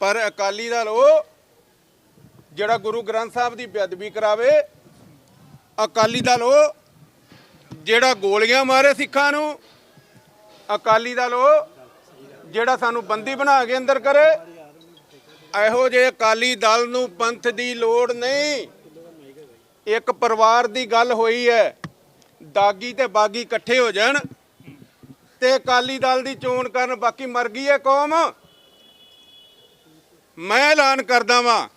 ਪਰ ਅਕਾਲੀ ਦਲ ਉਹ ਜਿਹੜਾ ਗੁਰੂ ਗ੍ਰੰਥ ਸਾਹਿਬ ਦੀ ਬੇਅਦਬੀ ਕਰਾਵੇ, ਅਕਾਲੀ ਦਲ ਉਹ ਜਿਹੜਾ ਗੋਲੀਆਂ ਮਾਰੇ ਸਿੱਖਾਂ ਨੂੰ, ਅਕਾਲੀ ਦਲ ਉਹ ਜਿਹੜਾ ਸਾਨੂੰ ਬੰਦੀ ਬਣਾ ਕੇ ਅੰਦਰ ਕਰੇ, ਇਹੋ ਜਿਹੇ ਅਕਾਲੀ ਦਲ ਨੂੰ ਪੰਥ ਦੀ ਲੋੜ ਨਹੀਂ। ਇੱਕ ਪਰਿਵਾਰ ਦੀ ਗੱਲ ਹੋਈ ਹੈ, ਦਾਗੀ ਤੇ ਬਾਗੀ ਇਕੱਠੇ ਹੋ ਜਾਣ ਤੇ ਅਕਾਲੀ ਦਲ ਦੀ ਚੋਣ ਕਰਨ ਬਾਕੀ ਮਰ ਗਈ ਹੈ ਕੌਮ। ਮੈਂ ਐਲਾਨ ਕਰਦਾ ਵਾਂ,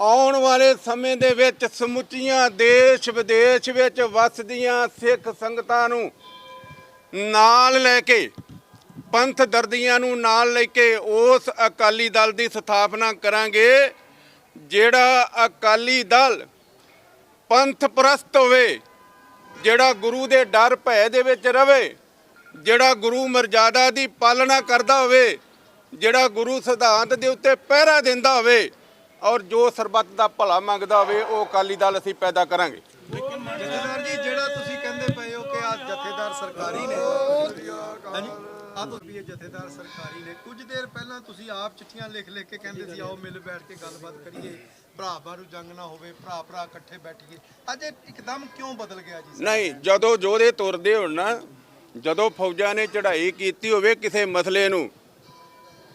ਆਉਣ ਵਾਲੇ ਸਮੇਂ ਦੇ ਵਿੱਚ ਸਮੁੱਚੀਆਂ ਦੇਸ਼ ਵਿਦੇਸ਼ ਵਿੱਚ ਵਸਦੀਆਂ ਸਿੱਖ ਸੰਗਤਾਂ ਨੂੰ ਨਾਲ ਲੈ ਕੇ, ਪੰਥ ਦਰਦੀਆਂ ਨੂੰ ਨਾਲ ਲੈ ਕੇ ਉਸ ਅਕਾਲੀ ਦਲ ਦੀ ਸਥਾਪਨਾ ਕਰਾਂਗੇ, ਜਿਹੜਾ ਅਕਾਲੀ ਦਲ ਪੰਥ ਪ੍ਰਸਤ ਹੋਵੇ, ਜਿਹੜਾ ਗੁਰੂ ਦੇ ਡਰ ਭੈ ਦੇ ਵਿੱਚ ਰਵੇ, ਜਿਹੜਾ ਗੁਰੂ ਮਰਜ਼ਾਦਾ ਦੀ ਪਾਲਣਾ ਕਰਦਾ ਹੋਵੇ ਜਿਹੜਾ ਗੁਰੂ ਸਿਧਾਂਤ ਦੇ ਉੱਤੇ ਪਹਿਰਾ ਦਿੰਦਾ ਹੋਵੇ ਔਰ ਜੋ ਸਰਬੱਤ ਦਾ ਭਲਾ ਮੰਗਦਾ ਹੋਵੇ ਉਹ ਅਕਾਲੀ ਦਲ ਅਸੀਂ ਪੈਦਾ ਕਰਾਂਗੇ। ਜਥੇਦਾਰ ਜੀ ਜਿਹੜਾ ਤੁਸੀਂ ਕਹਿੰਦੇ ਪਏ ਹੋ ਕਿ ਆ ਜਥੇਦਾਰ ਸਰਕਾਰੀ ਨੇ ਹਾਂਜੀ? ਆ ਤੁਸੀਂ ਵੀ ਇਹ ਜਥੇਦਾਰ ਸਰਕਾਰੀ ਨੇ। ਕੁਝ ਦੇਰ ਪਹਿਲਾਂ ਤੁਸੀਂ ਆਪ ਚਿੱਠੀਆਂ ਲਿਖ ਲਿਖ ਕੇ ਕਹਿੰਦੇ ਸੀ ਆਓ ਮਿਲ ਬੈਠ ਕੇ ਗੱਲਬਾਤ ਕਰੀਏ ਭਰਾ ਬਾਰੂ ਜੰਗ ਨਾ ਹੋਵੇ ਭਰਾ ਭਰਾ ਇਕੱਠੇ ਬੈਠੀਏ। ਅੱਜ ਇਹ ਇੱਕਦਮ ਕਿਉਂ ਬਦਲ ਗਿਆ ਜੀ? ਨਹੀਂ ਜਦੋਂ ਜੋਧੇ ਤੁਰਦੇ ਹੋਣ ਨਾ ਜਦੋਂ ਫੌਜਾਂ ਨੇ ਚੜ੍ਹਾਈ ਕੀਤੀ ਹੋਵੇ ਕਿਸੇ ਮਸਲੇ ਨੂੰ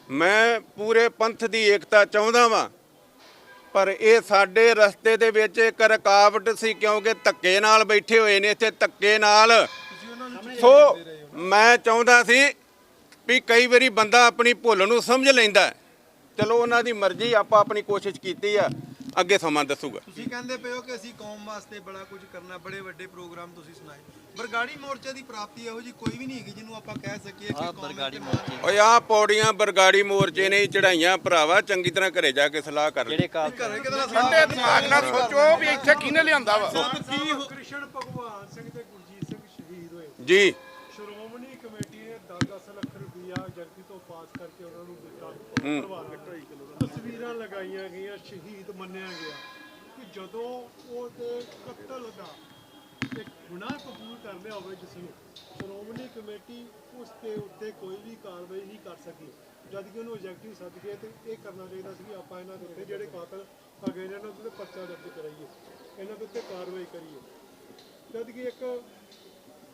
ਮੈਂ ਪੂਰੇ ਪੰਥ ਦੀ ਏਕਤਾ ਚਾਹੁੰਦਾ ਵਾਂ, ਪਰ ਇਹ ਸਾਡੇ ਰਸਤੇ ਦੇ ਵਿੱਚ ਇੱਕ ਰੁਕਾਵਟ ਸੀ ਕਿਉਂਕਿ ਧੱਕੇ ਨਾਲ ਬੈਠੇ ਹੋਏ ਨੇ ਇੱਥੇ, ਧੱਕੇ ਨਾਲ। ਸੋ ਮੈਂ ਚਾਹੁੰਦਾ ਸੀ ਵੀ ਕਈ ਵਾਰੀ ਬੰਦਾ ਆਪਣੀ ਭੁੱਲ ਨੂੰ ਸਮਝ ਲੈਂਦਾ ਚਲੋ ਉਹਨਾਂ ਦੀ ਮਰਜ਼ੀ, ਆਪਾਂ ਆਪਣੀ ਕੋਸ਼ਿਸ਼ ਕੀਤੀ ਆ। ਅੱਗੇ ਸਮਾਂ ਦੱਸੂਗਾ। ਤੁਸੀਂ ਕਹਿੰਦੇ ਪਏ ਹੋ ਕਿ ਅਸੀਂ ਕੌਮ ਵਾਸਤੇ ਬੜਾ ਕੁਝ ਕਰਨਾ ਬੜੇ ਵੱਡੇ ਪ੍ਰੋਗਰਾਮ ਤੁਸੀਂ ਸੁਣਾਏ। ਬਰਗਾੜੀ ਮੋਰਚੇ ਦੀ ਪ੍ਰਾਪਤੀ ਇਹੋ ਜੀ ਕੋਈ ਵੀ ਨਹੀਂ ਹੈਗੀ ਜਿਹਨੂੰ ਆਪਾਂ ਕਹਿ ਸਕੀਏ ਕਿ ਕੌਮ ਬਰਗਾੜੀ ਮੋਰਚੇ ਓਏ ਆ ਪੌੜੀਆਂ ਬਰਗਾੜੀ ਮੋਰਚੇ ਨੇ ਚੜਾਈਆਂ ਭਰਾਵਾ ਚੰਗੀ ਤਰ੍ਹਾਂ ਘਰੇ ਜਾ ਕੇ ਸਲਾਹ ਕਰ ਲੈ ਘਰੇ ਕਿਦਾਂ ਠੰਡੇ ਦਿਮਾਗ ਨਾਲ ਸੋਚੋ ਵੀ ਇੱਥੇ ਕਿਹਨੇ ਲਿਆਂਦਾ ਵਾ। ਕੀ ਹੋ- ਕ੍ਰਿਸ਼ਨ ਭਗਵਾਨ ਸਿੰਘ ਤੇ ਗੁਰਜੀਤ ਸਿੰਘ ਸ਼ਹੀਦ ਹੋਏ। ਜੀ ਸ਼੍ਰੋਮਣੀ ਕਮੇਟੀ ਨੇ 10-10 ਲੱਖ ਰੁਪਈਆ ਜਗਤੀ ਤੋਂ ਪਾਸ ਕਰਕੇ ਉਹਨਾਂ ਨੂੰ ਦਿੱਤਾ। ਪਰਿਵਾਰ ਤਸਵੀਰਾਂ ਲਗਾਈਆਂ ਗਈਆਂ ਸ਼ਹੀਦ ਮੰਨਿਆ ਗਿਆ। ਕਿ ਜਦੋਂ ਉਹ ਤੇ ਕਤਲ ਦਾ ਇੱਕ ਗੁਨਾਹ ਕਬੂਲ ਕਰ ਲਿਆ ਹੋਵੇ ਜਿਸ ਨੂੰ ਸ਼੍ਰੋਮਣੀ ਕਮੇਟੀ ਉਸ ਦੇ ਉੱਤੇ ਕੋਈ ਵੀ ਕਾਰਵਾਈ ਨਹੀਂ ਕਰ ਸਕੀ ਜਦ ਕਿ ਉਹਨੂੰ ਐਗਜ਼ੈਕਟਿਵ ਸੱਦ ਕੇ ਤੇ ਇਹ ਕਰਨਾ ਚਾਹੀਦਾ ਸੀ ਵੀ ਆਪਾਂ ਇਹਨਾਂ ਦੇ ਉੱਤੇ ਜਿਹੜੇ ਕਾਤਲ ਹੈਗੇ ਨੇ ਇਹਨਾਂ ਦੇ ਉੱਤੇ ਪਰਚਾ ਦਰਜ ਕਰਾਈਏ ਇਹਨਾਂ ਦੇ ਉੱਤੇ ਕਾਰਵਾਈ ਕਰੀਏ। ਜਦ ਕਿ ਇੱਕ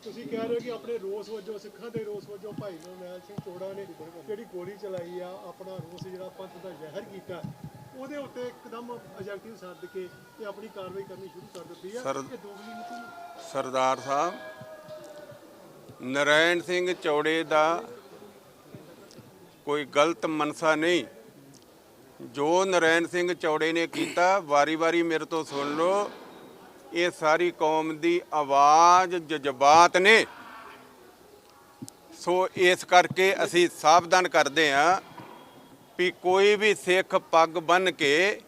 ਤੁਸੀਂ ਕਹਿ ਰਹੇ ਹੋ ਕਿ ਆਪਣੇ ਰੋਸ ਵਜੋਂ ਸਿੱਖਾਂ ਦੇ ਰੋਸ ਵਜੋਂ ਭਾਈ ਜਰਨੈਲ ਸਿੰਘ ਚੋੜਾ ਨੇ ਜਿਹੜੀ ਗੋਲੀ ਚਲਾਈ ਆ ਆਪਣਾ ਰੋਸ ਜਿਹੜਾ ਪੰਥ ਦਾ ਜ਼ਹਿਰ ਕੀਤਾ ਉਹਦੇ ਉੱਤੇ ਇੱਕਦਮ ਐਜੈਕਟਿਵ ਸੱਦ ਕੇ ਤੇ ਆਪਣੀ ਕਾਰਵਾਈ ਕਰਨੀ ਸ਼ੁਰੂ ਕਰ ਦਿੱਤੀ ਆ। ਇਹ ਦੋਗਲੀ ਨੀਤੀ। ਸਰਦਾਰ ਸਾਹਿਬ ਨਰੈਣ ਸਿੰਘ ਚੌੜੇ ਦਾ ਕੋਈ ਗਲਤ ਮਨਸਾ ਨਹੀਂ। ਜੋ ਨਰੈਣ ਸਿੰਘ ਚੌੜੇ ਨੇ ਕੀਤਾ ਵਾਰੀ-ਵਾਰੀ ਮੇਰੇ ਤੋਂ ਸੁਣ ਲਓ। ਇਹ ਸਾਰੀ ਕੌਮ ਦੀ ਆਵਾਜ਼ ਜਜ਼ਬਾਤ ਨੇ। ਸੋ ਇਸ ਕਰਕੇ ਅਸੀਂ ਸਾਵਧਾਨ ਕਰਦੇ ਹਾਂ ਵੀ ਕੋਈ ਵੀ ਸਿੱਖ ਪੱਗ ਬੰਨ ਕੇ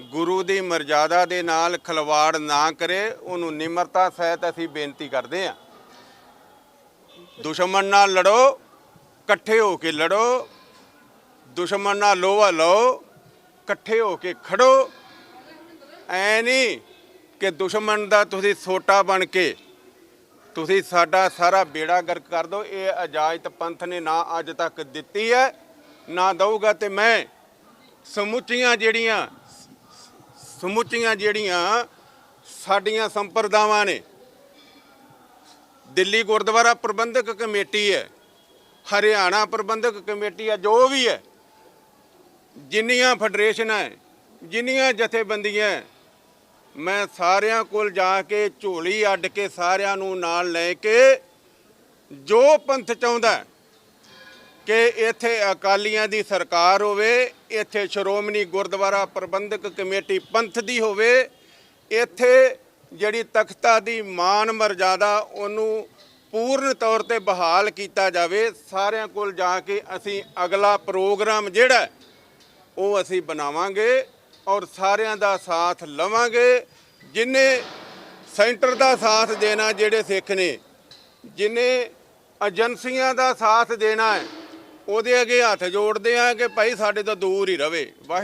ਗੁਰੂ ਦੀ ਮਰਜ਼ਾਦਾ ਦੇ ਨਾਲ ਖਲਵਾੜ ਨਾ ਕਰੇ, ਉਹਨੂੰ ਨਿਮਰਤਾ ਸਹਿਤ ਅਸੀਂ ਬੇਨਤੀ ਕਰਦੇ ਹਾਂ। ਦੁਸ਼ਮਣ ਨਾਲ ਲੜੋ, ਇਕੱਠੇ ਹੋ ਕੇ ਲੜੋ, ਦੁਸ਼ਮਣ ਨਾਲ ਲੋਹਾ ਲਓ, ਇਕੱਠੇ ਹੋ ਕੇ ਖੜੋ। ਐ ਨਹੀਂ ਕਿ ਦੁਸ਼ਮਣ ਦਾ ਤੁਸੀਂ ਸੋਟਾ ਬਣ ਕੇ ਤੁਸੀਂ ਸਾਡਾ ਸਾਰਾ ਬੇੜਾ ਗਰਕ ਕਰ ਦਿਓ। ਇਹ ਇਜਾਜ਼ਤ ਪੰਥ ਨੇ ਨਾ ਅੱਜ ਤੱਕ ਦਿੱਤੀ ਹੈ, ਨਾ ਦਊਗਾ ਤੇ ਮੈਂ ਸਮੁੱਚੀਆਂ ਜਿਹੜੀਆਂ ਸਮੁੱਚੀਆਂ ਜਿਹੜੀਆਂ ਸਾਡੀਆਂ ਸੰਪਰਦਾਵਾਂ ਨੇ, ਦਿੱਲੀ ਗੁਰਦੁਆਰਾ ਪ੍ਰਬੰਧਕ ਕਮੇਟੀ ਹੈ, ਹਰਿਆਣਾ ਪ੍ਰਬੰਧਕ ਕਮੇਟੀ ਹੈ, ਜੋ ਵੀ ਹੈ, ਜਿੰਨੀਆਂ ਫੈਡਰੇਸ਼ਨਾਂ ਹੈ, ਜਿੰਨੀਆਂ ਜਥੇਬੰਦੀਆਂ ਮੈਂ ਸਾਰਿਆਂ ਕੋਲ ਜਾ ਕੇ ਝੋਲੀ ਅੱਡ ਕੇ ਸਾਰਿਆਂ ਨੂੰ ਨਾਲ ਲੈ ਕੇ ਜੋ ਪੰਥ ਚਾਹੁੰਦਾ ਕਿ ਇੱਥੇ ਅਕਾਲੀਆਂ ਦੀ ਸਰਕਾਰ ਹੋਵੇ, ਇੱਥੇ ਸ਼੍ਰੋਮਣੀ ਗੁਰਦੁਆਰਾ ਪ੍ਰਬੰਧਕ ਕਮੇਟੀ ਪੰਥ ਦੀ ਹੋਵੇ, ਇੱਥੇ ਜਿਹੜੀ ਤਖਤਾ ਦੀ ਮਾਨ ਮਰਜ਼ਾਦਾ ਉਹਨੂੰ ਪੂਰਨ ਤੌਰ ਤੇ ਬਹਾਲ ਕੀਤਾ ਜਾਵੇ, ਸਾਰਿਆਂ ਕੋਲ ਜਾ ਕੇ ਅਸੀਂ ਅਗਲਾ ਪ੍ਰੋਗਰਾਮ ਜਿਹੜਾ ਉਹ ਅਸੀਂ ਬਣਾਵਾਂਗੇ। ਔਰ ਸਾਰਿਆਂ ਦਾ ਸਾਥ ਲਵਾਂਗੇ, ਜਿਨੇ ਸੈਂਟਰ ਦਾ ਸਾਥ ਦੇਣਾ ਜਿਹੜੇ ਸਿੱਖ ਨੇ, ਜਿਨੇ ਏਜੰਸੀਆਂ ਦਾ ਸਾਥ ਦੇਣਾ ਹੈ, ਉਹਦੇ ਅੱਗੇ ਹੱਥ ਜੋੜਦੇ ਆ ਕਿ ਭਾਈ ਸਾਡੇ ਤੋਂ ਦੂਰ ਹੀ ਰਵੇ। ਵਾਹਿਗੁਰੂ